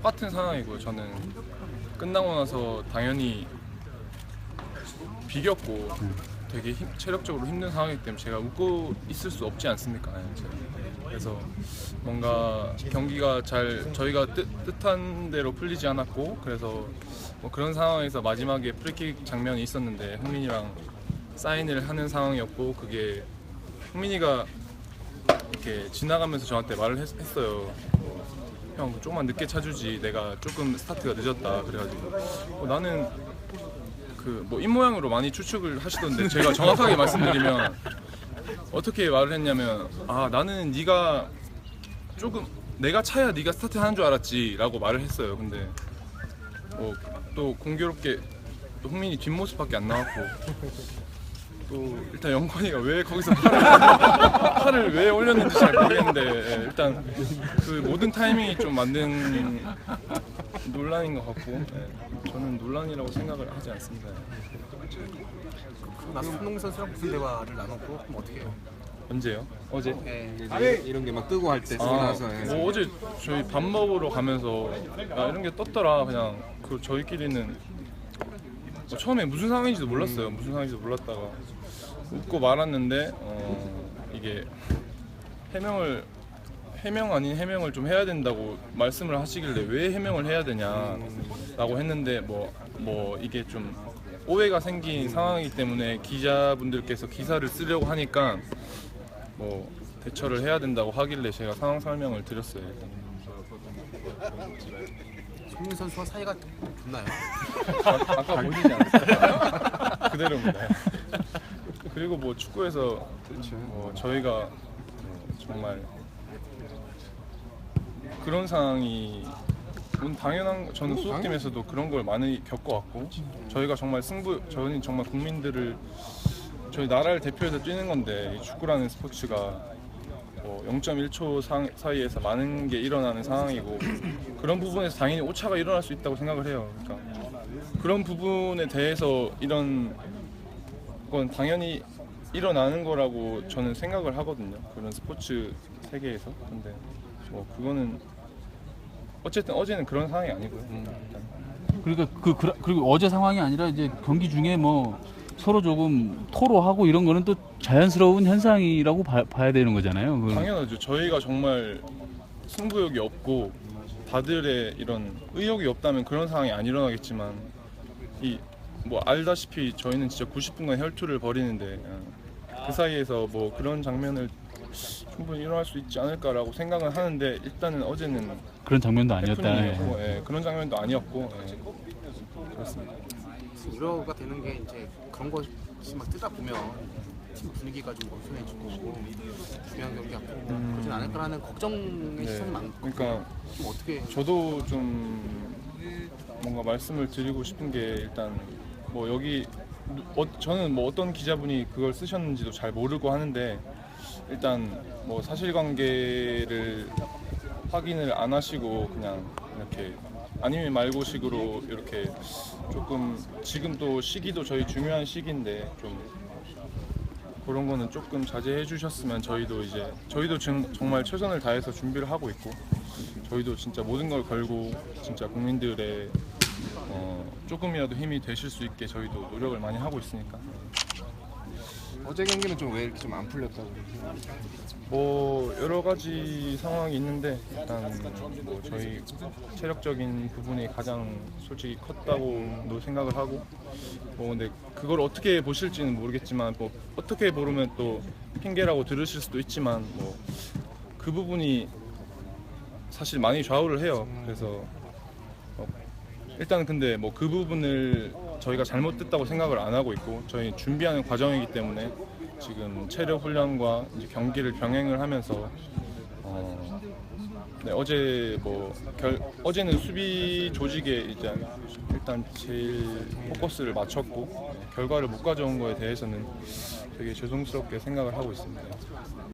똑같은 상황이고요. 저는 끝나고 나서 당연히 비겼고 되게 힘- 체력적으로 힘든 상황이기 때문에 제가 웃고 있을 수 없지 않습니까? 그래서 뭔가 경기가 잘 저희가 뜻, 뜻한 대로 풀리지 않았고 그래서 뭐 그런 상황에서 마지막에 프리킥 장면이 있었는데 흥민이랑 사인을 하는 상황이었고 그게 흥민이가 이렇게 지나가면서 저한테 말을 했, 어요 형 조금만 늦게 차주지. 내가 조금 스타트가 늦었다. 그래가지고. 어, 나는 그 뭐 입모양으로 많이 추측을 하시던데 제가 정확하게 말씀드리면 어떻게 말을 했냐면 아 나는 네가 조금 내가 차야 네가 스타트 하는 줄 알았지라고 말을 했어요. 근데 뭐또 공교롭게 또 흥민이 뒷모습밖에 안 나왔고. 또 일단 영건이가 왜 거기서 팔을 왜 올렸는지 잘 모르겠는데 예, 일단 그 모든 타이밍이 좀 만든 논란인 것 같고 예, 저는 논란이라고 생각을 하지 않습니다. 손흥민 선수랑 무슨 대화를 나눴고 그럼 어떻게 해요? 언제요? 어제? 네. 이런 게 막 뜨고 할 때 쓰고 아, 나서 예. 뭐 어제 저희 밥 먹으러 가면서 아 이런 게 떴더라 그냥 그 저희끼리는 뭐 처음에 무슨 상황인지도 몰랐어요 무슨 상황인지도 몰랐다가 웃고 말았는데 어 이게 해명을 해명 아닌 해명을 좀 해야 된다고 말씀을 하시길래 왜 해명을 해야 되냐라고 했는데 뭐뭐 이게 좀 오해가 생긴 상황이기 때문에 기자분들께서 기사를 쓰려고 하니까 뭐 대처를 해야 된다고 하길래 제가 상황 설명을 드렸어요. 손흥민 선수와 사이가 좋나요? 아까 보시지 않았어요? 그대로입니다. 그리고 뭐 축구에서 뭐 저희가 뭐 정말 그런 상황이 문 당연한 거- 저는 소속팀에서도 그런 걸 많이 겪어왔고 저희가 정말 승부 저희는 정말 국민들을 저희 나라를 대표해서 뛰는 건데 이 축구라는 스포츠가 뭐 0.1초 사이에서 많은 게 일어나는 상황이고 그런 부분에서 당연히 오차가 일어날 수 있다고 생각을 해요. 그러니까 그런 부분에 대해서 이런 건 당연히 일어나는 거라고 저는 생각을 하거든요. 그런 스포츠 세계에서. 근데 뭐 그거는 어쨌든 어제는 그런 상황이 아니고요. 일단. 그러니까 그 그라- 그리고 어제 상황이 아니라 이제 경기 중에 뭐 서로 조금 토로하고 이런 거는 또 자연스러운 현상이라고 봐, 봐야 되는 거잖아요. 그 당연하죠. 저희가 정말 승부욕이 없고 다들의 이런 의욕이 없다면 그런 상황이 안 일어나겠지만 이 뭐 알다시피 저희는 진짜 90분간 혈투를 벌이는데 어, 그 사이에서 뭐 그런 장면을 충분히 일어날 수 있지 않을까라고 생각은 하는데 일단은 어제는 그런 장면도 아니었다. 해프닝이었고 예, 그런 장면도 아니었고 예, 그렇습니다. 우려가 되는 게 이제 그런 것이 막 뜨다 보면 팀 분위기가 좀 어수선해지고 중요한 경기 앞두고 그러진 않을까라는 걱정의 시선이 많고 그러니까 좀 어떻게 저도 좀 뭔가 말씀을 드리고 싶은 게 일단 뭐 여기 누- 어, 저는 뭐 어떤 기자분이 그걸 쓰셨는지도 잘 모르고 하는데 일단 뭐 사실관계를 확인을 안 하시고 그냥 이렇게 아니면 말고 식으로 이렇게 조금 지금 또 시기도 저희 중요한 시기인데 좀 그런 거는 조금 자제해 주셨으면 저희도 이제 저희도 지금 정말 최선을 다해서 준비를 하고 있고 저희도 진짜 모든 걸 걸고 진짜 국민들의 어, 조금이라도 힘이 되실 수 있게 저희도 노력을 많이 하고 있으니까 어제 경기는 좀 왜 이렇게 좀 안 풀렸다고 뭐 여러 가지 상황이 있는데 일단 뭐 저희 체력적인 부분이 가장 솔직히 컸다고도 생각을 하고 뭐 근데 그걸 어떻게 보실지는 모르겠지만 뭐 어떻게 보면 또 핑계라고 들으실 수도 있지만 뭐 그 부분이 사실 많이 좌우를 해요. 그래서 어, 일단 근데 뭐 그 부분을 저희가 잘못됐다고 생각을 안 하고 있고 저희 준비하는 과정이기 때문에 지금 체력 훈련과 이제 경기를 병행을 하면서 어, 네, 어제 뭐 결, 어제는 수비 조직에 이제 일단 제일 포커스를 맞췄고 결과를 못 가져온 거에 대해서는 되게 죄송스럽게 생각을 하고 있습니다.